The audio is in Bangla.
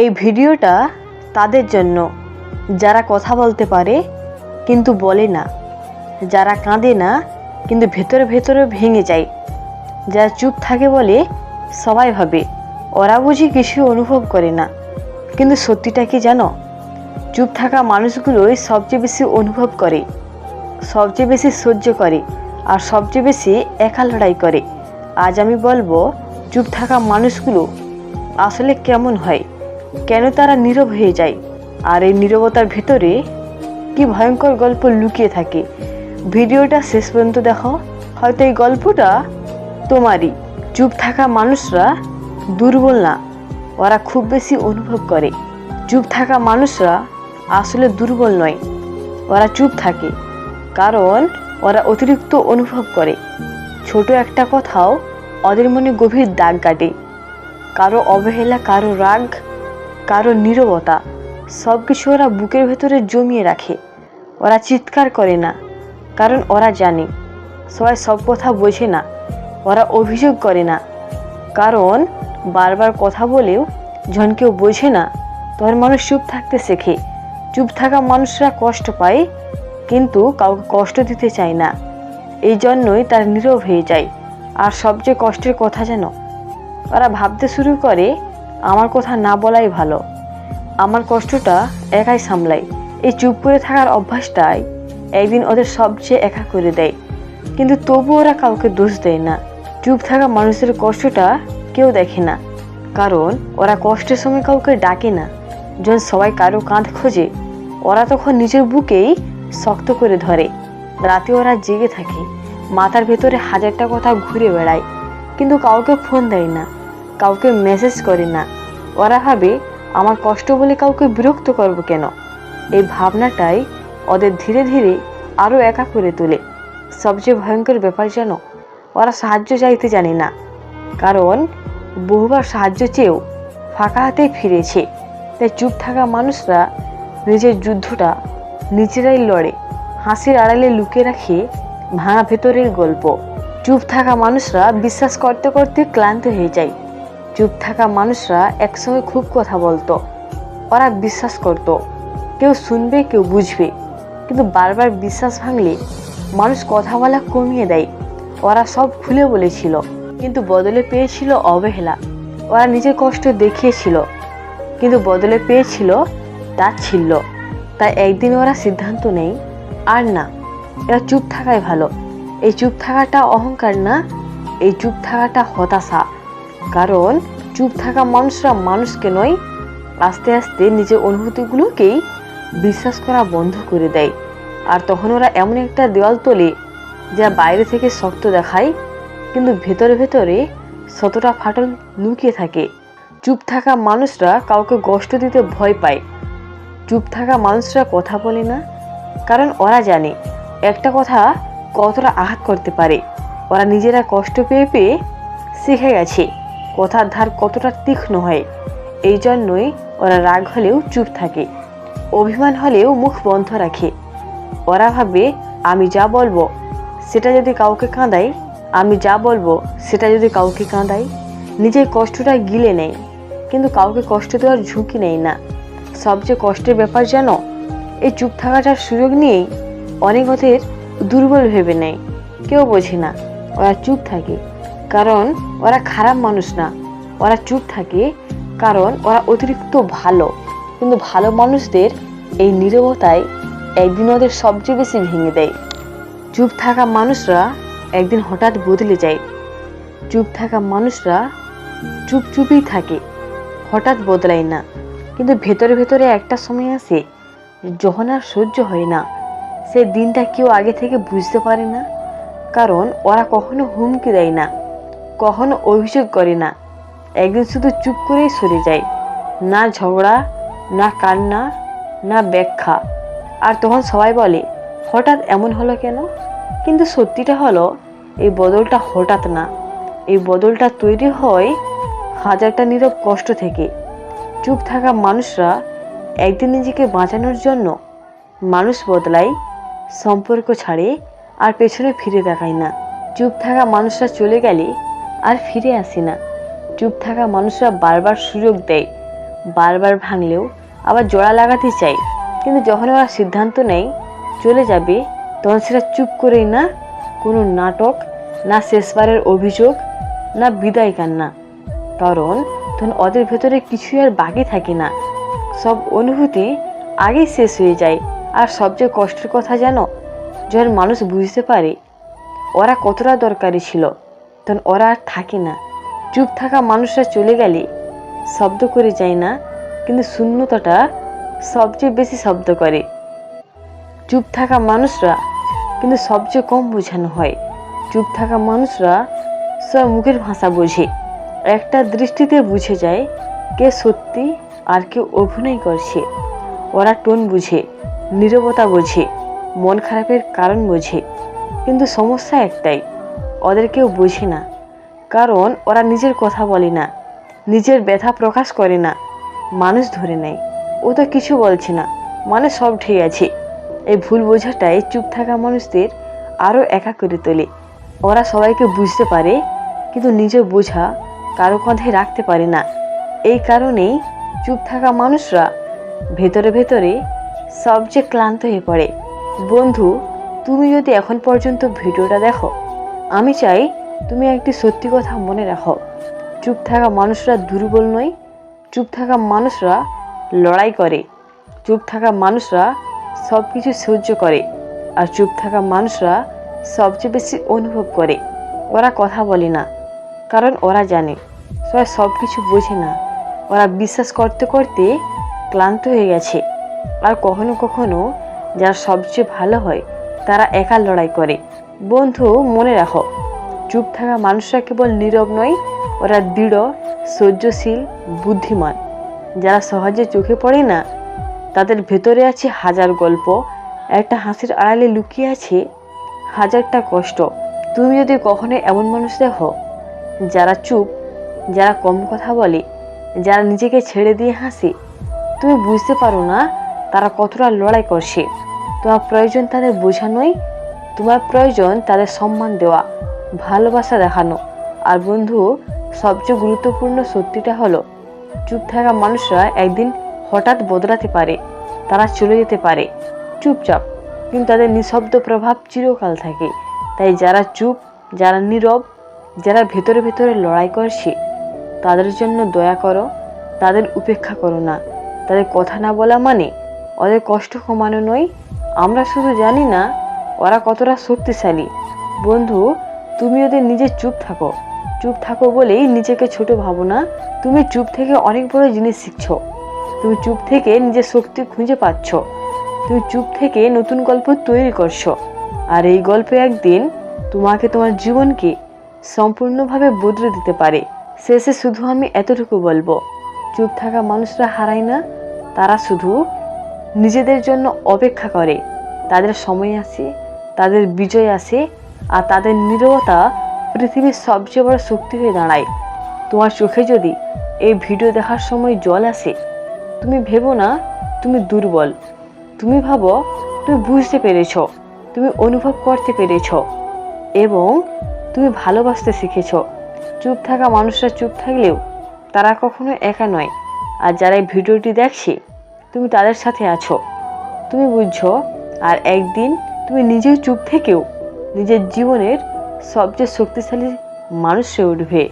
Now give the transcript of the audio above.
এই ভিডিওটা তাদের জন্য। যারা কথা বলতে পারে, কিন্তু বলে না। যারা কাঁদে না, কিন্তু ভেতরে ভেতরে ভেঙে যায়। যারা চুপ থাকে বলে, সবাই ভাবে, ওরা বুঝি কিছু অনুভব করে না। কিন্তু সত্যিটা কি জানো? চুপ থাকা মানুষগুলোই সবচেয়ে বেশি অনুভব করে, সবচেয়ে বেশি সহ্য করে, আর সবচেয়ে বেশি একা লড়াই করে। আজ আমি বলব, চুপ থাকা মানুষগুলো আসলে কেমন হয়? কেন তারা নীরব হয়ে যায়? আর এই নীরবতার ভেতরে কি ভয়ঙ্কর গল্প লুকিয়ে থাকে? ভিডিওটা শেষ পর্যন্ত দেখো। হয়তো এই গল্পটা তোমারই। চুপ থাকা মানুষরা দুর্বল না, ওরা খুব বেশি অনুভব করে। চুপ থাকা মানুষরা আসলে দুর্বল নয়, ওরা চুপ থাকে। কারণ ওরা অতিরিক্ত অনুভব করে। ছোট একটা কথাও ওদের মনে গভীর দাগ কাটে। কারও অবহেলা, কারও রাগ কারও নীরবতা সব কিছু ওরা বুকের ভেতরে জমিয়ে রাখে। ওরা চিৎকার করে না, কারণ ওরা জানে, সবাই সব কথা বোঝে না, ওরা অভিযোগ করে না। কারণ বারবার কথা বলেও যখন কেউ বোঝে না, তখন মানুষ চুপ থাকতে শেখে। চুপ থাকা মানুষরা কষ্ট পায়, কিন্তু কাউকে কষ্ট দিতে চায় না। এই জন্যই তার নীরব হয়ে যায়। আর সবচেয়ে কষ্টের কথা যেন, ওরা ভাবতে শুরু করে আমার কথা না বলাই ভালো। আমার কষ্টটা একাই সামলাই। এই চুপ করে থাকার অভ্যাসটাই একদিন ওদের সবচেয়ে একা করে দেয়। কিন্তু তবু ওরা কাউকে দোষ দেয় না। চুপ থাকা মানুষের কষ্টটা কেউ দেখে না। কারণ ওরা কষ্টের সময় কাউকে ডাকে না। যখন সবাই কারও কাঁধ খোঁজে, ওরা তখন নিজের বুকেই শক্ত করে ধরে। রাতে ওরা জেগে থাকে। মাথার ভেতরে হাজারটা কথা ঘুরে বেড়ায়। কিন্তু কাউকে ফোন দেয় না। কাউকে মেসেজ করে না। ওরা ভাবে, আমার কষ্ট বলে কাউকে বিরক্ত করব কেন? এই ভাবনাটাই ওদের ধীরে ধীরে আরও একা করে তোলে। সবচেয়ে ভয়ঙ্কর ব্যাপার যেন, ওরা সাহায্য চাইতে জানে না। কারণ, বহুবার সাহায্য চেয়েও ফাঁকা হাতে ফিরেছে। তাই চুপ থাকা মানুষরা নিজের যুদ্ধটা নিজেরাই লড়ে, হাসির আড়ালে লুকিয়ে রাখে ভাঙা ভেতরের গল্প। চুপ থাকা মানুষরা বিশ্বাস করতে করতে ক্লান্ত হয়ে যায়। চুপ থাকা মানুষরা একসঙ্গে খুব কথা বলতো। ওরা বিশ্বাস করত। কেউ শুনবে, কেউ বুঝবে। কিন্তু বারবার বিশ্বাস ভাঙলে মানুষ কথা বলা কমিয়ে দেয়। ওরা সব খুলে বলেছিল, কিন্তু বদলে পেয়েছিল অবহেলা। ওরা নিজের কষ্ট দেখিয়েছিল, কিন্তু বদলে পেয়েছিল তা ছিল। তাই একদিন ওরা সিদ্ধান্ত নেই আর না, এরা চুপ থাকাই ভালো। এই চুপ থাকাটা অহংকার না, এই চুপ থাকাটা হতাশা। কারণ চুপ থাকা মানুষরা মানুষকে নয়, আস্তে আস্তে নিজের অনুভূতিগুলোকেই বিশ্বাস করা বন্ধ করে দেয়। আর তখন ওরা এমন একটা দেওয়াল তোলে যা বাইরে থেকে শক্ত দেখায়, কিন্তু ভেতরে ভেতরে শতটা ফাটল লুকিয়ে থাকে। চুপ থাকা মানুষরা কাউকে কষ্ট দিতে ভয় পায়। চুপ থাকা মানুষরা কথা বলে না, কারণ ওরা জানে একটা কথা কতটা আঘাত করতে পারে। ওরা নিজেরা কষ্ট পেয়ে পেয়ে শিখে গেছে। কথার ধার কতটা তীক্ষ্ণ হয়। এই জন্যই ওরা রাগ হলেও চুপ থাকে। অভিমান হলেও মুখ বন্ধ রাখে। ওরা ভাবে, আমি যা বলব, সেটা যদি কাউকে কাঁদাই আমি যা বলব, সেটা যদি কাউকে কাঁদাই নিজের কষ্টটা গিলে নেয়। কিন্তু কাউকে কষ্ট দেওয়ার ঝুঁকি নেই না। সবচেয়ে কষ্টের ব্যাপার যেন এই চুপ থাকাটার সুযোগ নিয়েই অনেক ওদের দুর্বল ভেবে নেয়। কেউ বোঝে না, ওরা চুপ থাকে। কারণ ওরা খারাপ মানুষ না। ওরা চুপ থাকে কারণ ওরা অতিরিক্ত ভালো। কিন্তু ভালো মানুষদের এই নীরবতায় একদিন ওদের সবচেয়ে বেশি ভেঙে দেয়। চুপ থাকা মানুষরা একদিন হঠাৎ বদলে যায়। চুপ থাকা মানুষরা চুপ চুপই থাকে, হঠাৎ বদলায় না। কিন্তু ভেতরে ভেতরে একটা সময় আসে যখন আর সহ্য হয় না। সে দিনটা কেউ আগে থেকে বুঝতে পারে না, কারণ ওরা কখনো হুমকি দেয় না। কখনো অভিযোগ করে না। একদিন শুধু চুপ করেই সরে যায়। না ঝগড়া, না কান্না, না ব্যাখ্যা। আর তখন সবাই বলে, হঠাৎ এমন হলো কেন? কিন্তু সত্যিটা হলো, এই বদলটা হঠাৎ না। এই বদলটা তৈরি হয় হাজারটা নীরব কষ্ট থেকে। চুপ থাকা মানুষরা একদিন নিজেকে বাঁচানোর জন্য মানুষ বদলায়, সম্পর্ক ছাড়ে আর পেছনে ফিরে তাকায় না। চুপ থাকা মানুষরা চলে গেলে আর ফিরে আসে না। চুপ থাকা মানুষরা বারবার সুযোগ দেয়। বারবার ভাঙলেও আবার জোড়া লাগাতে চায়। কিন্তু যখন ওরা সিদ্ধান্ত নেয়, চলে যাবে, তখন সেটা চুপ করেই না কোনো নাটক, না শেষবারের অভিযোগ, না বিদায় কান্না। কারণ তখন ওদের ভেতরে কিছুই আর বাকি থাকে না। সব অনুভূতি আগেই শেষ হয়ে যায়। আর সবচেয়ে কষ্টের কথা জানো, যখন মানুষ বুঝতে পারে, ওরা কতটা দরকারি ছিল। তখন ওরা আর থাকে না। চুপ থাকা মানুষরা চলে গেলে শব্দ করে যায় না, কিন্তু শূন্যতাটা সবচেয়ে বেশি শব্দ করে। চুপ থাকা মানুষরা কিন্তু সবচেয়ে কম বোঝানো হয়। চুপ থাকা মানুষরা সব মুখের ভাষা বোঝে। একটা দৃষ্টিতে বুঝে যায় কে সত্যি আর কে অভিনয় করছে। ওরা টোন বুঝে, নীরবতা বোঝে, মন খারাপের কারণ বোঝে, কিন্তু সমস্যা একটাই ওদের কেউ বোঝে না। কারণ ওরা নিজের কথা বলে না, নিজের ব্যথা প্রকাশ করে না। মানুষ ধরে নেয়, ও তো কিছু বলছে না মানে সব ঠিক আছে। এই ভুল বোঝাটাই চুপ থাকা মানুষদের আরও একা করে তোলে। ওরা সবাইকে বুঝতে পারে, কিন্তু নিজের বোঝা কারও কাঁধে রাখতে পারে না। এই কারণেই চুপ থাকা মানুষরা ভেতরে ভেতরে সবচেয়ে ক্লান্ত হয়ে পড়ে। বন্ধু, তুমি যদি এখন পর্যন্ত ভিডিওটা দেখো আমি চাই তুমি একটি সত্যি কথা মনে রাখো। চুপ থাকা মানুষরা দুর্বল নয়, চুপ থাকা মানুষরা লড়াই করে। চুপ থাকা মানুষরা সব কিছু সহ্য করে আর চুপ থাকা মানুষরা সবচেয়ে বেশি অনুভব করে। ওরা কথা বলে না, কারণ ওরা জানে সবাই সব কিছু বোঝে না। ওরা বিশ্বাস করতে করতে ক্লান্ত হয়ে গেছে। আর কখনো কখনো যারা সবচেয়ে ভালো হয়, তারা একা লড়াই করে। বন্ধু, মনে রাখো, চুপ থাকা মানুষরা কেবল নীরব নয়, ওরা দৃঢ়, সহ্যশীল, বুদ্ধিমান। যারা সহজে চোখে পড়ে না, তাদের ভেতরে আছে হাজার গল্প, একটা হাসির আড়ালে লুকিয়ে আছে হাজারটা কষ্ট। তুমি যদি কখনো এমন মানুষ দেখো, যারা চুপ, যারা কম কথা বলে, যারা নিজেকে ছেড়ে দিয়ে হাসে, তুমি বুঝতে পারো না তারা কতটা লড়াই করছে। তোমার প্রয়োজন তাদের বোঝানোই তোমার প্রয়োজন তাদের সম্মান দেওয়া, ভালোবাসা দেখানো। আর বন্ধু, সবচেয়ে গুরুত্বপূর্ণ সত্যিটা হলো, চুপ থাকা মানুষরা একদিন হঠাৎ বদলাতে পারে, তারা চলে যেতে পারে। চুপচাপ, কিন্তু তাদের নিঃশব্দ প্রভাব চিরকাল থাকে। তাই যারা চুপ, যারা নীরব, যারা ভেতরে ভেতরে লড়াই করছে তাদের জন্য দয়া করো, তাদের উপেক্ষা করো না। তাদের কথা না বলা মানে ওদের কষ্ট কমানো নয়। আমরা শুধু জানি না ওরা কতটা শক্তিশালী। বন্ধু, তুমি ওদের নিজে চুপ থাকো। চুপ থাকো বলেই নিজেকে ছোট ভাবো না। তুমি চুপ থেকে অনেক বড় জিনিস শিখছো। তুমি চুপ থেকে নিজের শক্তি খুঁজে পাচ্ছ। তুমি চুপ থেকে নতুন গল্প তৈরি করছ। আর এই গল্প একদিন তোমাকে তোমার জীবনকে সম্পূর্ণভাবে বদলে দিতে পারে। শেষে শুধু আমি এতটুকু বলব, চুপ থাকা মানুষরা হারায় না। তারা শুধু নিজেদের জন্য অপেক্ষা করে। তাদের সময় আসে তাদের বিজয় আসে আর তাদের নীরবতা পৃথিবীর সবচেয়ে বড় শক্তি হয়ে দাঁড়ায়। তোমার চোখে যদি এই ভিডিও দেখার সময় জল আসে, তুমি ভেবো না, তুমি দুর্বল। তুমি ভাবো, তুমি বুঝতে পেরেছ, তুমি অনুভব করতে পেরেছ এবং তুমি ভালোবাসতে শিখেছ। চুপ থাকা মানুষরা চুপ থাকলেও তারা কখনো একা নয়। আর যারা এই ভিডিওটি দেখছে, তুমি তাদের সাথে আছো। তুমি বুঝছ, আর একদিন তুমি নিজের চুপ থেকেও নিজের জীবনের সবচেয়ে শক্তিশালী মানুষ হয়ে উঠবে।